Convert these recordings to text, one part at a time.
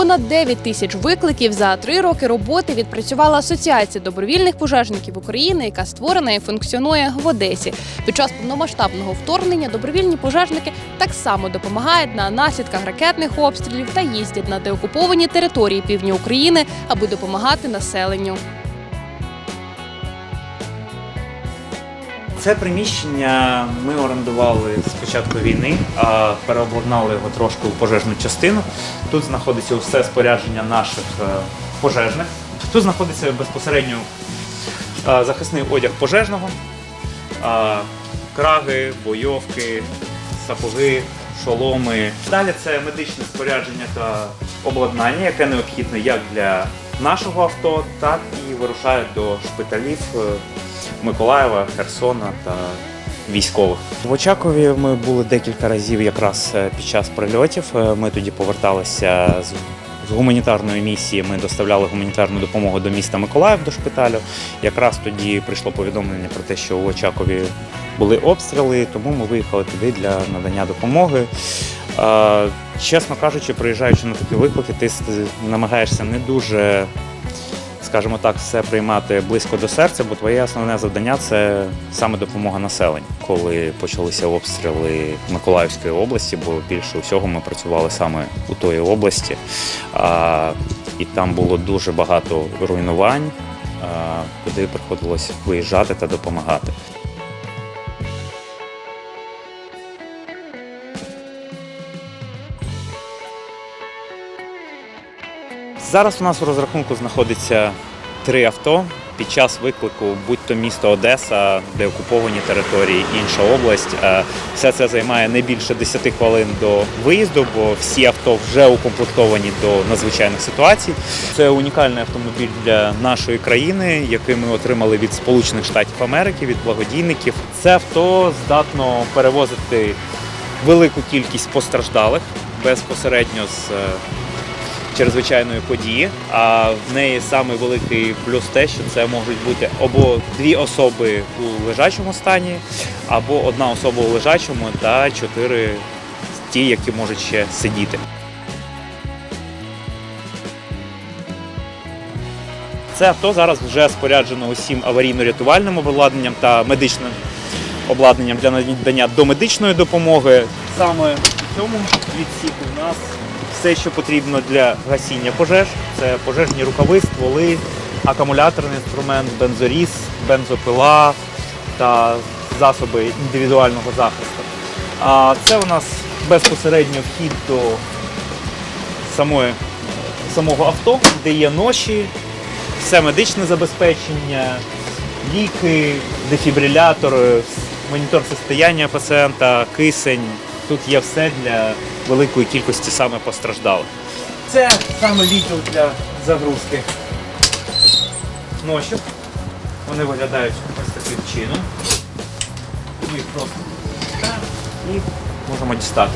Понад 9 тисяч викликів за три роки роботи відпрацювала Асоціація добровільних пожежників України, яка створена і функціонує в Одесі. Під час повномасштабного вторгнення добровільні пожежники так само допомагають на наслідках ракетних обстрілів та їздять на деокуповані території півдня України, аби допомагати населенню. Це приміщення ми орендували з початку війни, а переобладнали його трошки у пожежну частину. Тут знаходиться все спорядження наших е, пожежних. Тут знаходиться безпосередньо е, захисний одяг пожежного, е, краги, бойовки, сапоги, шоломи. Далі це медичне спорядження та обладнання, яке необхідне як для нашого авто, так і вирушає до шпиталів. Миколаєва, Херсона та військових. В Очакові ми були декілька разів якраз е, під час прильотів. Е, Ми тоді поверталися з. З гуманітарної місії ми доставляли гуманітарну допомогу до міста Миколаїв до шпиталю. Якраз тоді прийшло повідомлення про те, що у Очакові були обстріли, тому ми виїхали туди для надання допомоги. Е, Чесно кажучи, приїжджаючи на такі виклики, ти намагаєшся не дуже скажімо так, все приймати близько до серця, бо твоє основне завдання це саме допомога населенню. Коли почалися обстріли Миколаївської області, бо більше всього ми працювали саме у тої області, і там було дуже багато руйнувань, куди приходилось виїжджати та допомагати. Зараз у нас у розрахунку знаходиться три авто. Під час виклику, будь то місто Одеса, де окуповані території, інша область, е, все це займає не більше 10 хвилин до виїзду, бо всі авто вже укомплектовані до надзвичайних ситуацій. Це унікальний автомобіль для нашої країни, який ми отримали від Сполучених Штатів Америки, від благодійників. Це авто здатно перевозити велику кількість постраждалих безпосередньо з е, чрезвичайної події. А в неї саме великий плюс те, що це можуть бути або дві особи у лежачому стані, або одна особа у лежачому та чотири ті, які можуть ще сидіти. Це авто зараз вже споряджено усім аварійно-рятувальним обладнанням та медичним обладнанням для надання домедичної допомоги. Саме в цьому відсіку в нас все, що потрібно для гасіння пожеж. Це пожежні рукави, стволи, акумуляторний інструмент, бензоріз, бензопила та засоби індивідуального захисту. А це у нас безпосередньо вхід до самої, самого авто, де є ноші, все медичне забезпечення, ліки, дефібрилятори, монітор состояння пацієнта, кисень. Тут є все для великої кількості саме постраждалих. Це саме відділ для загрузки ношів. Вони виглядають ось таким чином. Ми їх просто і можемо дістати.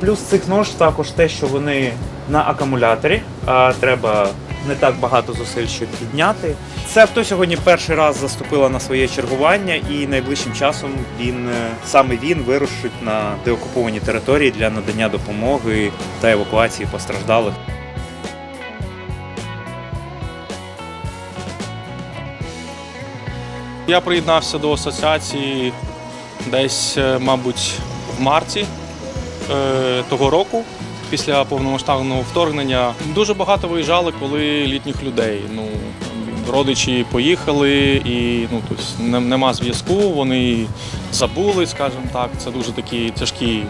Плюс цих нож також те, що вони на акумуляторі, а треба не так багато зусиль, щоб підняти. Це авто сьогодні перший раз заступило на своє чергування, і найближчим часом він е, саме він вирушить на деокуповані території для надання допомоги та евакуації постраждалих. Я приєднався до асоціації десь, е, мабуть, в марті е, того року, після повномасштабного вторгнення. Дуже багато виїжджали, коли літніх людей. Ну, родичі поїхали і ну, тобто, нема зв'язку, вони забули, скажімо так. Це дуже такі тяжкі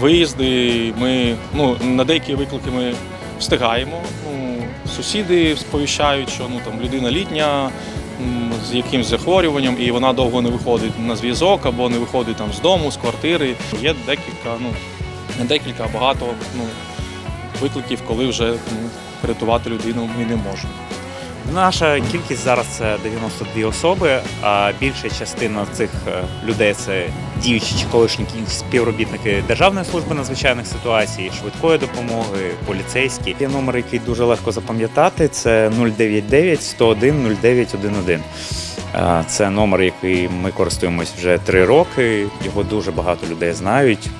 виїзди. Ми ну, на деякі виклики ми встигаємо. Ну, сусіди сповіщають, що ну, там, людина літня, з якимсь захворюванням, і вона довго не виходить на зв'язок або не виходить там з дому, з квартири. Є декілька, ну не декілька, а багато ну, викликів, коли вже ну, врятувати людину ми не можемо. Наша кількість зараз це 92 особи, а більша частина цих е, людей це діючі чи колишні співробітники Державної служби надзвичайних ситуацій, швидкої допомоги, поліцейські. Є номер, який дуже легко запам'ятати. Це 099 101 0911. Е, Це номер, який ми користуємось вже три роки. Його дуже багато людей знають.